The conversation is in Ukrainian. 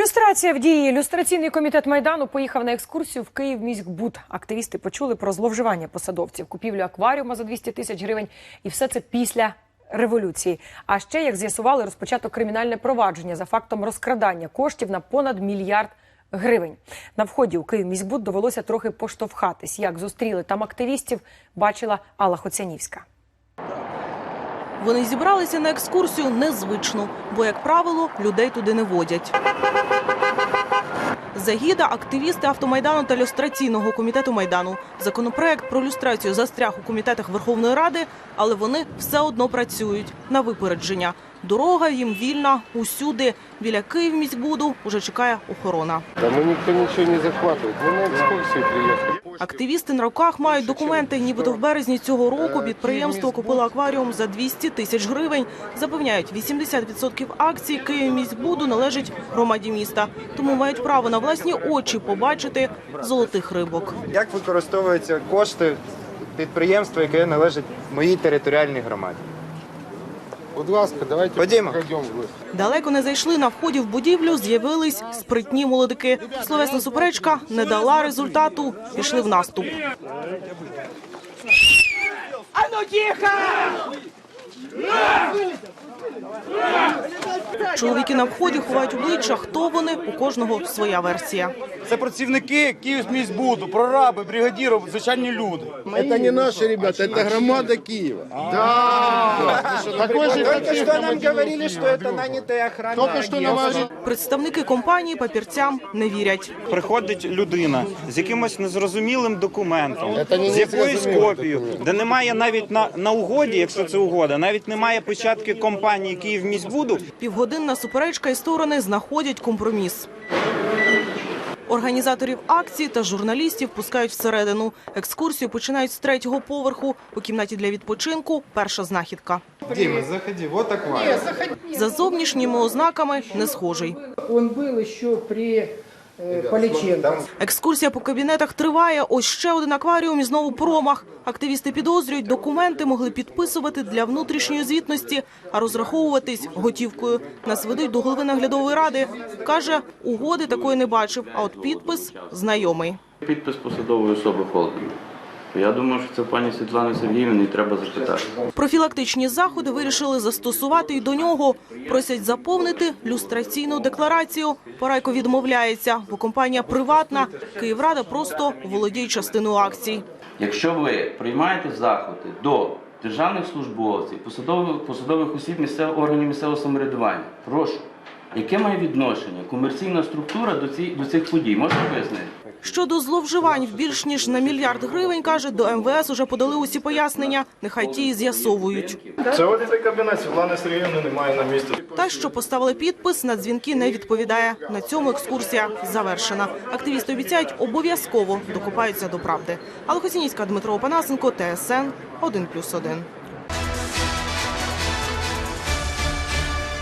Люстрація в дії. Люстраційний комітет майдану поїхав на екскурсію в Київ міськбуд. Активісти почули про зловживання посадовців, купівлю акваріума за 200 тисяч гривень, і все це після революції. А ще, як з'ясували, розпочато кримінальне провадження за фактом розкрадання коштів на понад мільярд гривень. На вході у Київ міськбуд довелося трохи поштовхатись. Як зустріли там активістів, бачила Алла Хоцянівська. Вони зібралися на екскурсію незвичну, бо, як правило, людей туди не водять. Загіда активісти автомайдану та люстраційного комітету майдану. Законопроект про люстрацію застряг у комітетах Верховної Ради, але вони все одно працюють на випередження. Дорога їм вільна усюди. Біля Київміськбуду уже чекає охорона. Да мы никто ничего не захватывает. Мы на экскурсию приехали. Активісти на руках мають документи. Нібито в березні цього року підприємство купило акваріум за 200 тисяч гривень. Запевняють, 80% акцій Київміськбуду належить громаді міста. Тому мають право на власні очі побачити золотих рибок. Як використовуються кошти підприємства, яке належить моїй територіальній громаді? Будь ласка, давайте Ходімо. пройдемо Далеко не зайшли на вході в будівлю. З'явились спритні молодики. Словесна суперечка не дала результату. Пішли в наступ. Чоловіки на вході ховають обличчя. Хто вони? У кожного своя версія. Це працівники Київміськбуду, прораби, бригадіри, звичайні люди. Это не наши ребята, это громада Киева. Такой же Только что нам говорили, что это нанятая охрана. Только что на вас Представники компанії папірцям не вірять. Приходить людина з якимось незрозумілим документом, Це не з якоюсь незрозумілий копією, документ. де немає навіть на, на угоді, якщо це угода, навіть немає початки компанії Київміськбуду. Півгодинна суперечка і сторони знаходять компроміс. Організаторів акції та журналістів пускають всередину. Екскурсію починають з третього поверху. У кімнаті для відпочинку перша знахідка. Діма, заходи, вот аквариум. За зовнішніми ознаками не схожий. Він був еще при э, Поличенко. Екскурсія по кабінетах триває. Ось ще один акваріум і знову промах. Активісти підозрюють, документи могли підписувати для внутрішньої звітності, а розраховуватись готівкою. Нас ведуть до голови наглядової ради. Каже, угоди такої не бачив, а от підпис знайомий. Підпис посадової особи холдингу. Я думаю, що це пані Світлани Сергіївни треба запитати. Профілактичні заходи вирішили застосувати і до нього. Просять заповнити люстраційну декларацію. Парайко відмовляється, бо компанія приватна. Київрада просто володіє частиною акцій. Якщо ви приймаєте заходи до державних службовців, посадових, посадових осіб місцевих органів місцевого самоврядування, прошу, яке має відношення комерційна структура до, ці, до цих подій? Можете пояснити? Щодо зловживань в більш ніж на мільярд гривень, каже, до МВС уже подали усі пояснення. Нехай ті і з'ясовують. Це один цей кабінет, Світлани Сергіївни немає на місці. Та, що поставили підпис, на дзвінки не відповідає. На цьому екскурсія завершена. Активісти обіцяють, обов'язково докопаються до правди. Алла Хосінівська, Дмитро Опанасенко, ТСН 1+,1.